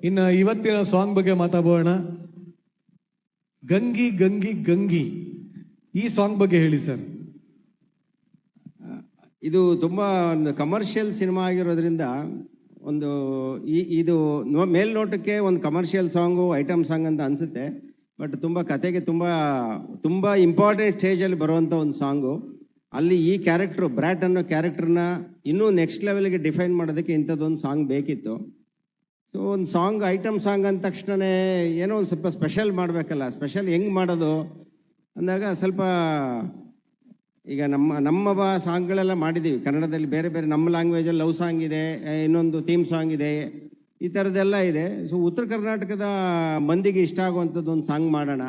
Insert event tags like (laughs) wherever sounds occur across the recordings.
ಇನ್ನು ಇವತ್ತಿನ ಸಾಂಗ್ ಬಗ್ಗೆ ಮಾತಾಡೋಣ ಗಂಗಿ ಗಂಗಿ ಗಂಗಿ. ಈ ಸಾಂಗ್ ಬಗ್ಗೆ ಹೇಳಿ ಸರ್ ಇದು ತುಂಬ ಒಂದು ಕಮರ್ಷಿಯಲ್ ಸಿನಿಮಾ ಆಗಿರೋದ್ರಿಂದ ಒಂದು ಈ, ಇದು ಮೇಲ್ನೋಟಕ್ಕೆ ಒಂದು ಕಮರ್ಷಿಯಲ್ ಸಾಂಗು ಐಟಮ್ ಸಾಂಗ್ ಅಂತ ಅನಿಸುತ್ತೆ. ಬಟ್ ತುಂಬ ಕತೆಗೆ ತುಂಬ ತುಂಬ ಇಂಪಾರ್ಟೆಂಟ್ ಸ್ಟೇಜಲ್ಲಿ ಬರುವಂಥ ಒಂದು ಸಾಂಗು ಅಲ್ಲಿ ಈ ಕ್ಯಾರೆಕ್ಟ್ರು ಬ್ರ್ಯಾಟ್ ಅನ್ನೋ ಕ್ಯಾರೆಕ್ಟ್ರನ್ನ ಇನ್ನೂ ನೆಕ್ಸ್ಟ್ ಲೆವೆಲ್ಗೆ ಡಿಫೈನ್ ಮಾಡೋದಕ್ಕೆ ಇಂಥದ್ದೊಂದು ಸಾಂಗ್ ಬೇಕಿತ್ತು. ಸೊ ಒಂದು ಸಾಂಗ್ ಐಟಮ್ ಸಾಂಗ್ ಅಂದ ತಕ್ಷಣವೇ ಏನೋ ಒಂದು ಸ್ವಲ್ಪ ಸ್ಪೆಷಲ್ ಮಾಡಬೇಕಲ್ಲ ಸ್ಪೆಷಲ್ ಹೆಂಗೆ ಮಾಡೋದು? ಅಂದಾಗ ಸ್ವಲ್ಪ ಈಗ ನಮ್ಮ ನಮ್ಮ ಬಾ ಸಾಂಗ್ಗಳೆಲ್ಲ ಮಾಡಿದ್ದೀವಿ ಕನ್ನಡದಲ್ಲಿ ಬೇರೆ ಬೇರೆ, ನಮ್ಮ ಲ್ಯಾಂಗ್ವೇಜಲ್ಲಿ ಲವ್ ಸಾಂಗ್ ಇದೆ ಇನ್ನೊಂದು ಥೀಮ್ ಸಾಂಗ್ ಇದೆ, ಈ ಥರದ್ದೆಲ್ಲ ಇದೆ. ಸೊ ಉತ್ತರ ಕರ್ನಾಟಕದ ಮಂದಿಗೆ ಇಷ್ಟ ಆಗುವಂಥದ್ದು ಒಂದು ಸಾಂಗ್ ಮಾಡೋಣ.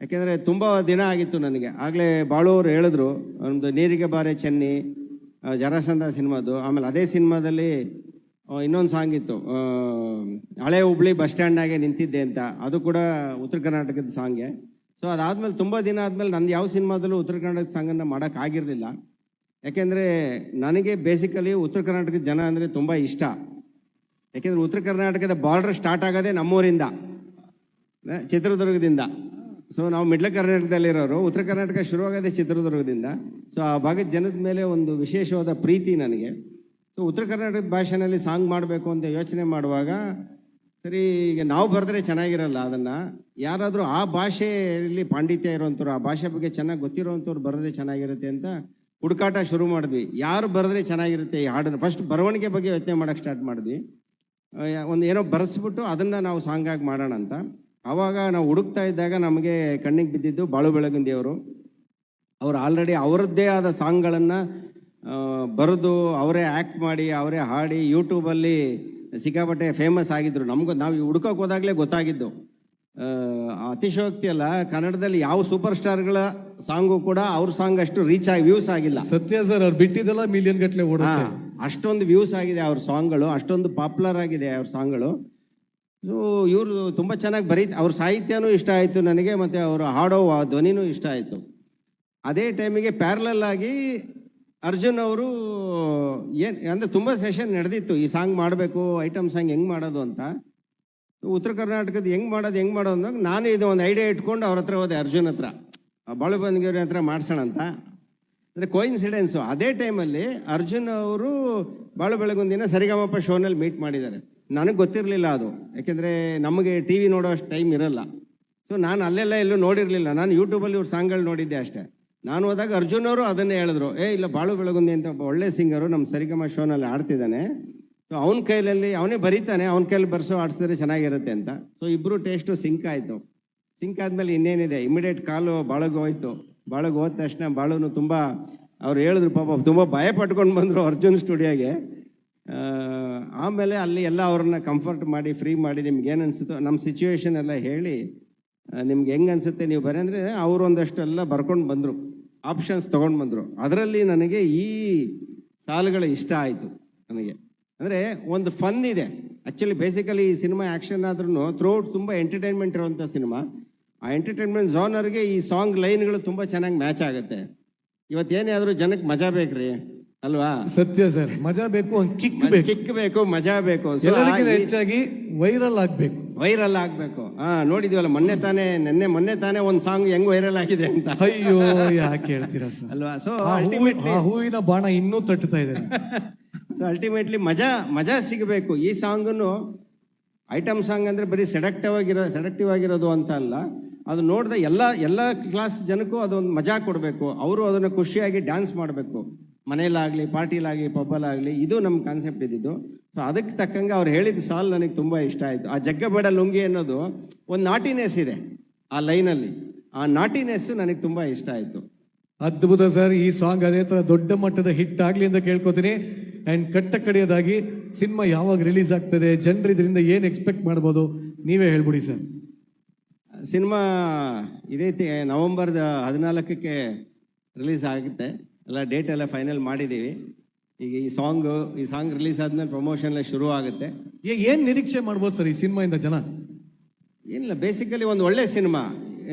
ಯಾಕೆಂದರೆ ತುಂಬ ದಿನ ಆಗಿತ್ತು ನನಗೆ. ಆಗಲೇ ಬಾಳೋರು ಹೇಳಿದ್ರು ಒಂದು ನೀರಿಗೆ ಬಾರೆ ಚೆನ್ನಿ ಜರಾಸಂದ ಸಿನಿಮಾದು. ಆಮೇಲೆ ಅದೇ ಸಿನಿಮಾದಲ್ಲಿ ಇನ್ನೊಂದು ಸಾಂಗ್ ಇತ್ತು ಹಳೆ ಹುಬ್ಳಿ ಬಸ್ ಸ್ಟ್ಯಾಂಡಾಗೆ ನಿಂತಿದ್ದೆ ಅಂತ. ಅದು ಕೂಡ ಉತ್ತರ ಕರ್ನಾಟಕದ ಸಾಂಗೆ ಸೊ ಅದಾದಮೇಲೆ ತುಂಬ ದಿನ ಆದಮೇಲೆ ನಂದು ಯಾವ ಸಿನಿಮಾದಲ್ಲೂ ಉತ್ತರ ಕರ್ನಾಟಕದ ಸಾಂಗನ್ನು ಮಾಡೋಕ್ಕಾಗಿರಲಿಲ್ಲ ಯಾಕೆಂದರೆ ನನಗೆ ಬೇಸಿಕಲಿ ಉತ್ತರ ಕರ್ನಾಟಕದ ಜನ ಅಂದರೆ ತುಂಬ ಇಷ್ಟ. ಯಾಕೆಂದರೆ ಉತ್ತರ ಕರ್ನಾಟಕದ ಬಾರ್ಡರ್ ಸ್ಟಾರ್ಟ್ ಆಗೋದೆ ನಮ್ಮೂರಿಂದ ಚಿತ್ರದುರ್ಗದಿಂದ. ಸೊ ನಾವು ಮಿಡ್ಲ್ ಕರ್ನಾಟಕದಲ್ಲಿರೋರು, ಉತ್ತರ ಕರ್ನಾಟಕ ಶುರುವಾಗೋದೇ ಚಿತ್ರದುರ್ಗದಿಂದ. ಸೊ ಆ ಭಾಗದ ಜನದ ಮೇಲೆ ಒಂದು ವಿಶೇಷವಾದ ಪ್ರೀತಿ ನನಗೆ. ಸೊ ಉತ್ತರ ಕರ್ನಾಟಕದ ಭಾಷೆನಲ್ಲಿ ಸಾಂಗ್ ಮಾಡಬೇಕು ಅಂತ ಯೋಚನೆ ಮಾಡುವಾಗ, ಸರಿ, ಈಗ ನಾವು ಬರೆದ್ರೆ ಚೆನ್ನಾಗಿರಲ್ಲ ಅದನ್ನು. ಯಾರಾದರೂ ಆ ಭಾಷೆಯಲ್ಲಿ ಪಾಂಡಿತ್ಯ ಇರುವಂಥವ್ರು, ಆ ಭಾಷೆ ಬಗ್ಗೆ ಚೆನ್ನಾಗಿ ಗೊತ್ತಿರೋವಂಥವ್ರು ಬರೆದ್ರೆ ಚೆನ್ನಾಗಿರುತ್ತೆ ಅಂತ ಹುಡುಕಾಟ ಶುರು ಮಾಡಿದ್ವಿ. ಯಾರು ಬರೆದ್ರೆ ಚೆನ್ನಾಗಿರುತ್ತೆ ಈ ಹಾಡನ್ನು? ಫಸ್ಟ್ ಬರವಣಿಗೆ ಬಗ್ಗೆ ಯೋಚನೆ ಮಾಡೋಕ್ಕೆ ಸ್ಟಾರ್ಟ್ ಮಾಡಿದ್ವಿ. ಒಂದು ಏನೋ ಬರೆಸ್ಬಿಟ್ಟು ಅದನ್ನು ನಾವು ಸಾಂಗಾಗಿ ಮಾಡೋಣ ಅಂತ. ಆವಾಗ ನಾವು ಹುಡುಕ್ತಾ ಇದ್ದಾಗ ನಮಗೆ ಕಣ್ಣಿಗೆ ಬಿದ್ದಿದ್ದು ಬಾಳು ಬೆಳಗುಂದಿಯವರು ಅವರು ಆಲ್ರೆಡಿ ಅವರದ್ದೇ ಆದ ಸಾಂಗ್ಗಳನ್ನು ಬರೆದು ಅವರೇ ಆ್ಯಕ್ಟ್ ಮಾಡಿ ಅವರೇ ಹಾಡಿ ಯೂಟ್ಯೂಬಲ್ಲಿ ಸಿಕ್ಕಾಪಟ್ಟೆ ಫೇಮಸ್ ಆಗಿದ್ದರು ನಮ್ಗೆ ನಾವು ಹುಡ್ಕೋಕೆ ಹೋದಾಗಲೇ ಗೊತ್ತಾಗಿದ್ದು. ಅತಿಶಯೋಕ್ತಿ ಅಲ್ಲ ಕನ್ನಡದಲ್ಲಿ ಯಾವ ಸೂಪರ್ ಸ್ಟಾರ್ಗಳ ಸಾಂಗು ಕೂಡ ಅವ್ರ ಸಾಂಗ್ ಅಷ್ಟು ರೀಚ್ ಆಗಿ ವ್ಯೂಸ್ ಆಗಿಲ್ಲ. ಸತ್ಯ ಸರ್ ಅವ್ರು ಬಿಟ್ಟಿದ್ದಲ್ಲ ಮಿಲಿಯನ್ ಗಟ್ಟಲೆ ಓಡ ಅಷ್ಟೊಂದು ವ್ಯೂಸ್ ಆಗಿದೆ ಅವ್ರ ಸಾಂಗ್ಗಳು ಅಷ್ಟೊಂದು ಪಾಪ್ಯುಲರ್ ಆಗಿದೆ ಅವ್ರ ಸಾಂಗ್ಗಳು. ಸೊ ಇವರು ತುಂಬ ಚೆನ್ನಾಗಿ ಬರೀ ಅವ್ರ ಸಾಹಿತ್ಯನೂ ಇಷ್ಟ ಆಯಿತು ನನಗೆ ಮತ್ತು ಅವರು ಹಾಡೋ ಧ್ವನಿನೂ ಇಷ್ಟ ಆಯಿತು. ಅದೇ ಟೈಮಿಗೆ ಪ್ಯಾರಲಲ್ ಆಗಿ ಅರ್ಜುನ್ ಅವರು, ಏನು, ಅಂದರೆ ತುಂಬ ಸೆಷನ್ ನಡೆದಿತ್ತು. ಈ ಸಾಂಗ್ ಮಾಡಬೇಕು ಐಟಮ್ ಸಾಂಗ್ ಹೆಂಗೆ ಮಾಡೋದು ಅಂತ. ಉತ್ತರ ಕರ್ನಾಟಕದ ಹೆಂಗೆ ಮಾಡೋದು ಹೆಂಗೆ ಮಾಡೋದು ಅಂದಾಗ ನಾನು ಇದು ಒಂದು ಐಡಿಯಾ ಇಟ್ಕೊಂಡು ಅವ್ರ ಹತ್ರ ಹೋದೆ ಅರ್ಜುನ್ ಹತ್ರ. ಬಾಳು ಬಂದ್ಗಿವ್ರ ಹತ್ರ ಮಾಡ್ಸೋಣ ಅಂತ. ಅಂದರೆ ಕೋಯಿನ್ಸಿಡೆನ್ಸು ಅದೇ ಟೈಮಲ್ಲಿ ಅರ್ಜುನ್ ಅವರು ಬಾಳು ಬೆಳಗೊಂದಿನ ಸರಿಗಮಪ್ಪ ಶೋನಲ್ಲಿ ಮೀಟ್ ಮಾಡಿದ್ದಾರೆ. ನನಗೆ ಗೊತ್ತಿರಲಿಲ್ಲ ಅದು. ಯಾಕೆಂದರೆ ನಮಗೆ ಟಿ ವಿ ನೋಡೋ ಅಷ್ಟು ಟೈಮ್ ಇರಲ್ಲ. ಸೊ ನಾನು ಅಲ್ಲೆಲ್ಲ ಎಲ್ಲೂ ನೋಡಿರಲಿಲ್ಲ. ನಾನು ಯೂಟ್ಯೂಬಲ್ಲಿ ಇವ್ರ ಸಾಂಗ್ಗಳು ನೋಡಿದ್ದೆ ಅಷ್ಟೇ. ನಾನು ಹೋದಾಗ ಅರ್ಜುನ್ ಅವರು ಅದನ್ನೇ ಹೇಳಿದ್ರು, ಏ, ಇಲ್ಲ, ಬಾಳು ಬೆಳಗುಂದಿ ಅಂತ ಒಬ್ಬ ಒಳ್ಳೆ ಸಿಂಗರು ನಮ್ಮ ಸರಿಗಮ ಶೋನಲ್ಲಿ ಆಡ್ತಿದ್ದಾನೆ. ಸೊ ಅವನ ಕೈಲಲ್ಲಿ, ಅವನೇ ಬರೀತಾನೆ, ಅವನ ಕೈಲಿ ಬರ್ಸೋ ಆಡಿಸಿದ್ರೆ ಚೆನ್ನಾಗಿರುತ್ತೆ ಅಂತ. ಸೊ ಇಬ್ಬರು ಟೇಸ್ಟು ಸಿಂಕ್ ಆಯಿತು. ಸಿಂಕ್ ಆದಮೇಲೆ ಇನ್ನೇನಿದೆ? ಇಮಿಡಿಯೇಟ್ ಕಾಲು ಬಾಳಗೆ ಹೋಯ್ತು. ಬಾಳಗೆ ಹೋದ ತಕ್ಷಣ ಬಾಳುನು ತುಂಬ, ಅವ್ರು ಹೇಳಿದ್ರು, ಪಾಪ, ತುಂಬ ಭಯ ಪಟ್ಕೊಂಡು ಬಂದರು ಅರ್ಜುನ್ ಸ್ಟುಡಿಯೋಗೆ. ಆಮೇಲೆ ಅಲ್ಲಿ ಎಲ್ಲ ಅವ್ರನ್ನ ಕಂಫರ್ಟ್ ಮಾಡಿ ಫ್ರೀ ಮಾಡಿ ನಿಮ್ಗೆ ಏನು ಅನಿಸುತ್ತೋ ನಮ್ಮ ಸಿಚುವೇಶನ್ ಎಲ್ಲ ಹೇಳಿ ನಿಮ್ಗೆ ಹೆಂಗೆ ಅನಿಸುತ್ತೆ ನೀವು ಬರೀ ಅಂದರೆ ಅವರು ಒಂದಷ್ಟೆಲ್ಲ ಬರ್ಕೊಂಡು ಬಂದರು. ಆಪ್ಷನ್ಸ್ ತೊಗೊಂಡು ಬಂದರು. ಅದರಲ್ಲಿ ನನಗೆ ಈ ಸಾಲುಗಳು ಇಷ್ಟ ಆಯಿತು ನನಗೆ. ಅಂದರೆ ಒಂದು ಫನ್ ಇದೆ. ಆ್ಯಕ್ಚುಲಿ ಬೇಸಿಕಲಿ ಈ ಸಿನಿಮಾ ಆ್ಯಕ್ಷನ್ ಆದ್ರೂ ಥ್ರೂಔಟ್ ತುಂಬ ಎಂಟರ್ಟೈನ್ಮೆಂಟ್ ಇರುವಂಥ ಸಿನಿಮಾ ಆ ಎಂಟರ್ಟೈನ್ಮೆಂಟ್ ಝೋನರ್ಗೆ ಈ ಸಾಂಗ್ ಲೈನ್ಗಳು ತುಂಬ ಚೆನ್ನಾಗಿ ಮ್ಯಾಚ್ ಆಗುತ್ತೆ. ಇವತ್ತೇನೇ ಆದರೂ ಜನಕ್ಕೆ ಮಜಾ ಬೇಕ್ರಿ ಅಲ್ವಾ? ಸತ್ಯ ಸರ್. ಮಜಾ ಬೇಕು ಒಂದು ಕಿಕ್ ಬೇಕು. ಕಿಕ್ ಬೇಕು ಮಜಾ ಬೇಕು. ಹೆಚ್ಚಾಗಿ ವೈರಲ್ ಆಗ್ಬೇಕು. ವೈರಲ್ ಆಗಬೇಕು. ಹಾ ನೋಡಿದೀವಲ್ಲ ಮೊನ್ನೆ ತಾನೇ ನಿನ್ನೆ ಮೊನ್ನೆ ತಾನೇ ಒಂದು ಸಾಂಗ್ ಹೆಂಗ್ ವೈರಲ್ ಆಗಿದೆ ಅಂತ. ಅಯ್ಯೋ ಯಾಕೆ ಹೇಳ್ತೀರಾ ಸರ್? ಅಲ್ವಾ? ಸೊ ಅಲ್ಟಿಮೇಟ್ಲಿ ಹೂವಿ- ಆ ಹೂವಿನ ಬಾಣ ಇನ್ನೂ ತಟ್ಟುತ್ತಾ ಇದೆ. (laughs) ಸೊ ಅಲ್ಟಿಮೇಟ್ಲಿ ಮಜಾ ಮಜಾ ಸಿಗಬೇಕು. ಈ ಸಾಂಗನ್ನು ಐಟಮ್ ಸಾಂಗ್ ಅಂದರೆ ಬರೀ ಸೆಡಕ್ಟಿವ್ ಆಗಿರೋ ಸೆಡಕ್ಟಿವ್ ಆಗಿರೋದು ಅಂತ ಅಲ್ಲ. ಅದು ನೋಡಿದ ಎಲ್ಲ ಎಲ್ಲ ಕ್ಲಾಸ್ ಜನಕ್ಕೂ ಅದೊಂದು ಮಜಾ ಕೊಡಬೇಕು. ಅವರು ಅದನ್ನು ಖುಷಿಯಾಗಿ ಡ್ಯಾನ್ಸ್ ಮಾಡಬೇಕು. ಮನೇಲಾಗಲಿ ಪಾರ್ಟಿಲಾಗಲಿ ಪಬ್ಬಲಾಗಲಿ ಇದು ನಮ್ಮ ಕಾನ್ಸೆಪ್ಟ್ ಇದ್ದಿದ್ದು. ಸೊ ಅದಕ್ಕೆ ತಕ್ಕಂಗೆ ಅವ್ರು ಹೇಳಿದ ಸಾಲ್ ನನಗೆ ತುಂಬ ಇಷ್ಟ ಆಯಿತು. ಆ ಜಗ್ಗಬೇಡ ಲುಂಗಿ ಅನ್ನೋದು ಒಂದು ನಾಟಿನೆಸ್ ಇದೆ ಆ ಲೈನಲ್ಲಿ. ಆ ನಾಟಿನೆಸ್ ನನಗೆ ತುಂಬ ಇಷ್ಟ ಆಯಿತು. ಅದ್ಭುತ ಸರ್ ಈ ಸಾಂಗ್ ಅದೇ ಥರ ದೊಡ್ಡ ಮಟ್ಟದ ಹಿಟ್ ಆಗಲಿ ಅಂತ ಕೇಳ್ಕೊತೀನಿ. ಆ್ಯಂಡ್ ಕಟ್ಟ ಕಡೆಯದಾಗಿ ಸಿನಿಮಾ ಯಾವಾಗ ರಿಲೀಸ್ ಆಗ್ತದೆ ಜನರು ಇದರಿಂದ ಏನು ಎಕ್ಸ್ಪೆಕ್ಟ್ ಮಾಡ್ಬೋದು ನೀವೇ ಹೇಳ್ಬಿಡಿ ಸರ್. ಸಿನಿಮಾ ಇದೇ ನವೆಂಬರ್ದ ಹದಿನಾಲ್ಕಕ್ಕೆ ರಿಲೀಸ್ ಆಗುತ್ತೆ. ಎಲ್ಲ ಡೇಟ್ ಎಲ್ಲ ಫೈನಲ್ ಮಾಡಿದ್ದೀವಿ. ಈಗ ಈ ಸಾಂಗು ಈ ಸಾಂಗ್ ರಿಲೀಸ್ ಆದ್ಮೇಲೆ ಪ್ರಮೋಷನ್ ಎಲ್ಲ ಶುರು ಆಗುತ್ತೆ. ಏ- ಏನ್ ನಿರೀಕ್ಷೆ ಮಾಡ್ಬೋದು ಸರ್ ಈ ಸಿನಿಮಾಯಿಂದ ಜನ? ಏನಿಲ್ಲ ಬೇಸಿಕಲಿ ಒಂದು ಒಳ್ಳೆ ಸಿನಿಮಾ.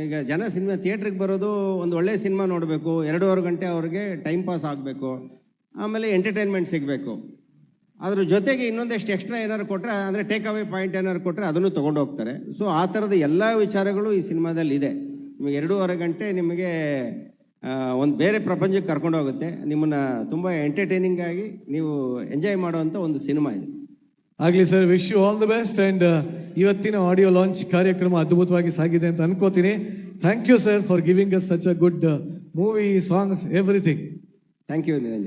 ಈಗ ಜನ ಸಿನಿಮಾ ಥಿಯೇಟ್ರಿಗೆ ಬರೋದು ಒಂದು ಒಳ್ಳೆ ಸಿನಿಮಾ ನೋಡಬೇಕು. ಎರಡೂವರೆ ಗಂಟೆ ಅವ್ರಿಗೆ ಟೈಮ್ ಪಾಸ್ ಆಗಬೇಕು. ಆಮೇಲೆ ಎಂಟರ್ಟೈನ್ಮೆಂಟ್ ಸಿಗಬೇಕು. ಅದ್ರ ಜೊತೆಗೆ ಇನ್ನೊಂದಷ್ಟು ಎಕ್ಸ್ಟ್ರಾ ಏನಾದ್ರು ಕೊಟ್ಟರೆ ಅಂದರೆ ಟೇಕ್ ಅವೇ ಪಾಯಿಂಟ್ ಏನಾದ್ರು ಕೊಟ್ಟರೆ ಅದನ್ನು ತೊಗೊಂಡು ಹೋಗ್ತಾರೆ. ಸೊ ಆ ಥರದ ಎಲ್ಲ ವಿಚಾರಗಳು ಈ ಸಿನಿಮಾದಲ್ಲಿ ಇದೆ ನಿಮಗೆ ಎರಡೂವರೆ ಗಂಟೆ ನಿಮಗೆ ಒಂದು ಬೇರೆ ಪ್ರಪಂಚಕ್ಕೆ ಕರ್ಕೊಂಡು ಹೋಗುತ್ತೆ. ನಿಮ್ಮನ್ನು ತುಂಬ ಎಂಟರ್ಟೈನಿಂಗ್ ಆಗಿ ನೀವು ಎಂಜಾಯ್ ಮಾಡುವಂಥ ಒಂದು ಸಿನಿಮಾ ಇದು. ಆಗಲಿ sir wish you all the best and ಇವತ್ತಿನ ಆಡಿಯೋ ಲಾಂಚ್ ಕಾರ್ಯಕ್ರಮ ಅದ್ಭುತವಾಗಿ ಸಾಗಿದೆ ಅಂತ ಅನ್ಕೋತೀನಿ. Thank you sir for giving us such a good movie songs everything thank you Niranjan